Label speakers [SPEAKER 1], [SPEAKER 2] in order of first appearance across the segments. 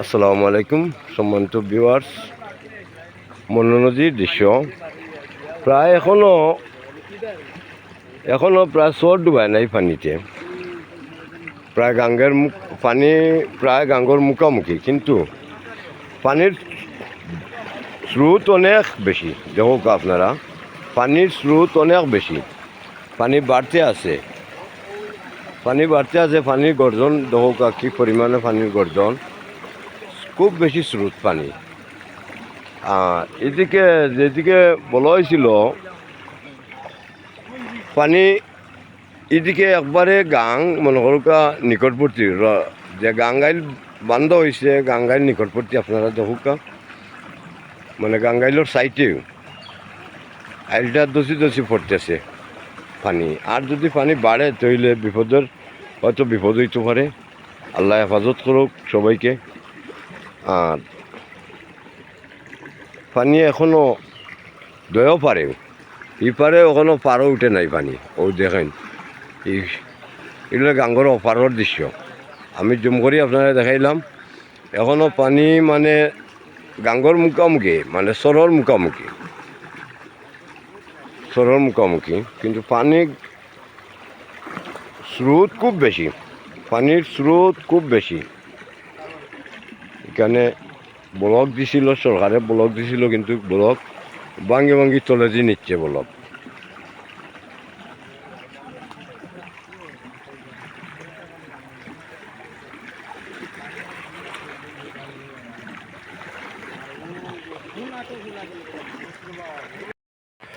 [SPEAKER 1] আসসালামু আলাইকুম, সম্মানিত ভিউয়ার্স মনো নদীর দৃশ্য। প্রায় এখনও এখনও প্রায় চোর ডুবাই নাই পানিতে। প্রায় গাঙ্গের মুখ পানি প্রায় গাঙ্গর মুখামুখি, কিন্তু পানির স্রোত অনেক বেশি। দেখুক আপনারা, পানির স্রোত অনেক বেশি। পানি বাড়তে আছে। পানি বাড়তে আছে পানির গর্জন দেখুক কি পরিমাণে পানির গর্জন খুব বেশি স্রোত পানি। এদিকে যেদিকে বলা হয়েছিল পানি এদিকে একবারে গাং, মনে করুকা নিকটবর্তী যে গাঙ্গাইল বান্ধ হয়েছে গাঙ্গাইল নিকটবর্তী আপনারা দেখুকা মানে গাঙ্গাইলের সাইটেও আইলটা দোষী দোষী পড়তেছে পানি। আর যদি পানি বাড়ে তাহলে বিপদের হয়তো বিপদ হইতে পারে আল্লাহ হেফাজত করুক সবাইকে। আর পানি এখনও দয়াও পারে ই পারে ওখানে পারও উঠে নাই পানি। ও দেখেন এগুলো গাঙ্গর অপারর দৃশ্য। আমি জুম করে আপনারা দেখাইলাম এখনও পানি মানে গাঙ্গর মুখামুখি মানে সরর মুখামুখি। সরর মুখামুখি কিন্তু পানি স্রোত খুব বেশি, পানির স্রোত খুব বেশি। এখানে ব্লক দিছিল, সরকারে ব্লক দিছিল, কিন্তু ব্লক ভাঙ্গি ভাঙ্গি চলে দিয়ে নিচ্ছে ব্লক।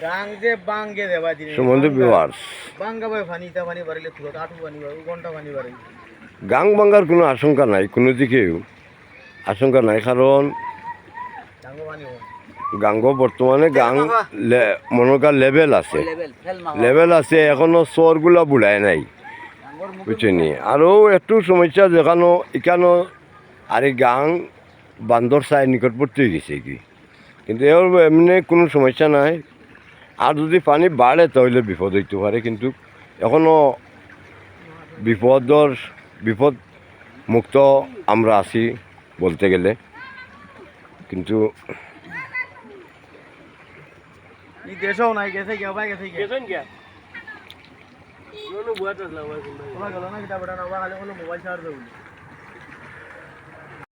[SPEAKER 2] গাং যে বাঙ্গে দেবা দিনে
[SPEAKER 1] সম্বন্ধ ভিউয়ার্স
[SPEAKER 2] বাঙ্গা ভাই ফানি তা ফানি বাড়িলে তুলো আঠু ফানি বাড়ি ঘণ্টা ফানি বাড়ি।
[SPEAKER 1] গাং ভাঙ্গার কোনো আশঙ্কা নাই কোনো দিকেও আশঙ্কা নাই কারণ গাঙ্গ বর্তমানে গাং লে- মনে কর লেভেল আছে।
[SPEAKER 2] লেভেল
[SPEAKER 1] আছে এখনও চরগুলা বুড়ায় নাই। বুঝছেনি আরও একটু সমস্যা যেখানো এখানো আর এই গাং বান্দর চাই নিকটবর্তী হয়ে গেছে কি? কিন্তু এর এমনি কোনো সমস্যা নাই। আর যদি পানি বাড়ে তাহলে বিপদ হইতে পারে কিন্তু এখনও বিপদর বিপদ মুক্ত আমরা আছি বলতে গেলে। কিন্তু
[SPEAKER 2] দেশও নাই গেছে কি ভাই গেছে কি
[SPEAKER 3] গেছেন কে কোনো বুয়াত আসলাম
[SPEAKER 2] না কিতা বড় না ওরা খালি কোনো মোবাইল চার্জ দেবো